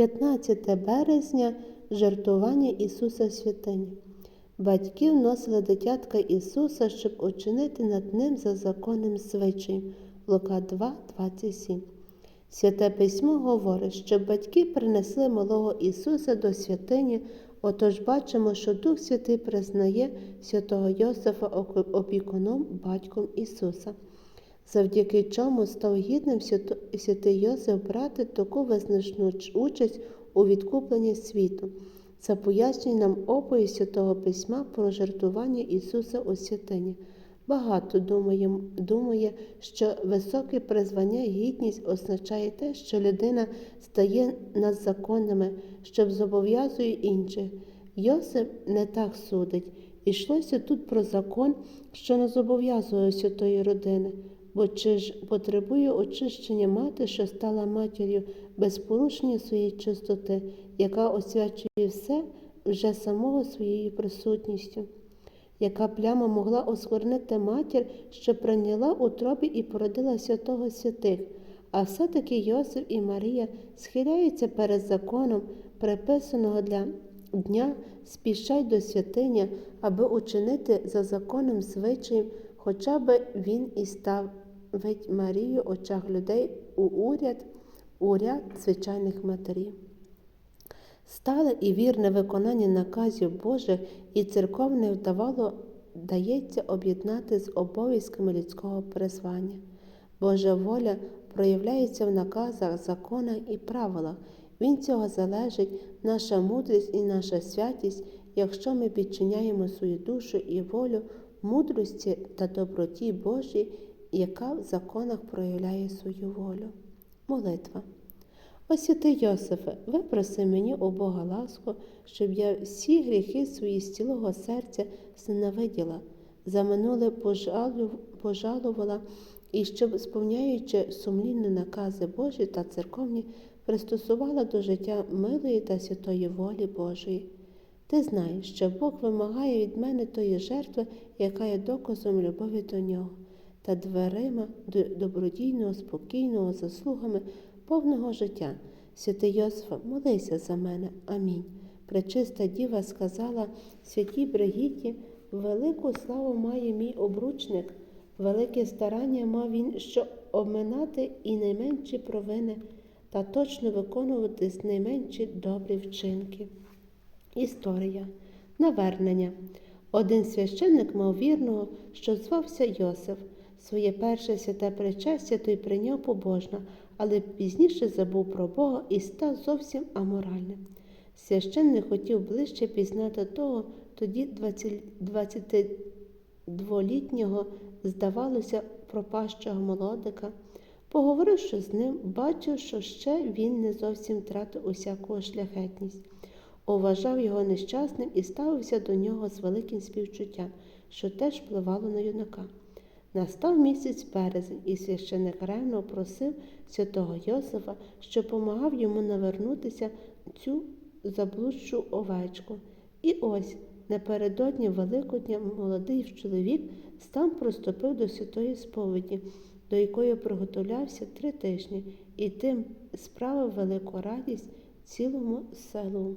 15 березня жертвування Ісуса святині. Батьки вносили дитятка Ісуса, щоб учинити над ним за законним звичаєм. Лука 2, 27. Святе письмо говорить, що батьки принесли малого Ісуса до святині, отож бачимо, що Дух Святий признає святого Йосифа опікуном батьком Ісуса, завдяки чому став гідним святий Йосиф брати таку визначну участь у відкупленні світу. Це пояснює нам оповідь Святого Письма про жертвування Ісуса у святині. Багато думає, думає, що високе призвання гідність означає те, що людина стає над законами, що зобов'язує інших. Йосип не так судить. Ішлося тут про закон, що не зобов'язує святої родини, бо чи ж потребує очищення мати, що стала матір'ю, без порушення своєї чистоти, яка освячує все вже самого своєю присутністю. Яка пляма могла осквернити матір, що прийняла у тробі і породила святого святих, а все-таки Йосип і Марія схиляються перед законом, приписаного для дня, спішать до святиня, аби учинити за законом звичаєм, хоча б він і ставить Марію очах людей у уряд, у ряд звичайних матерів. Стале і вірне виконання наказів Божих і церковне вдавало дається об'єднати з обов'язками людського призвання. Божа воля проявляється в наказах, законах і правилах. Від цього залежить наша мудрість і наша святість, якщо ми підчиняємо свою душу і волю мудрості та доброті Божій, яка в законах проявляє свою волю. Молитва. О святий Йосифе, випроси мені у Бога ласку, щоб я всі гріхи свої з цілого серця зненавиділа, за минуле пожалувала, і щоб, сповняючи сумлінні накази Божі та церковні, пристосувала до життя милої та святої волі Божої. Ти знаєш, що Бог вимагає від мене тої жертви, яка є доказом любові до нього, та дверима до добродійного, спокійного, заслугами повного життя. Святий Йосифа, молися за мене. Амінь. Пречиста діва сказала святій Бригітті, велику славу має мій обручник, велике старання мав він, що обминати і найменші провини та точно виконувати найменші добрі вчинки. Історія. Навернення. Один священник мав вірного, що звався Йосиф. Своє перше святе причастя той прийняв побожно, але пізніше забув про Бога і став зовсім аморальним. Священник хотів ближче пізнати того, тоді 22-літнього, здавалося, пропащого молодика. Поговоривши з ним, бачив, що ще він не зовсім втратив усяку шляхетність. Уважав його нещасним і ставився до нього з великим співчуттям, що теж впливало на юнака. Настав місяць березень, і священик ревно просив святого Йосифа, що помагав йому навернутися цю заблудшу овечку. І ось напередодні Великодня молодий чоловік сам проступив до святої сповіді, до якої приготовлявся три тижні, і тим справив велику радість цілому селу.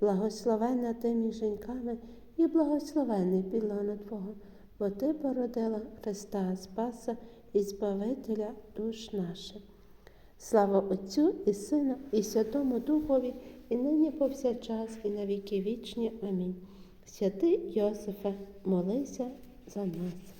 благословенна ти між жінками і благословений підлона Твого, бо Ти породила Христа Спаса і Збавителя душ наших. Слава Отцю і Сину, і Святому Духові, і нині повсякчас, і на віки вічні. Амінь. Святий Йосифе, молися за нас.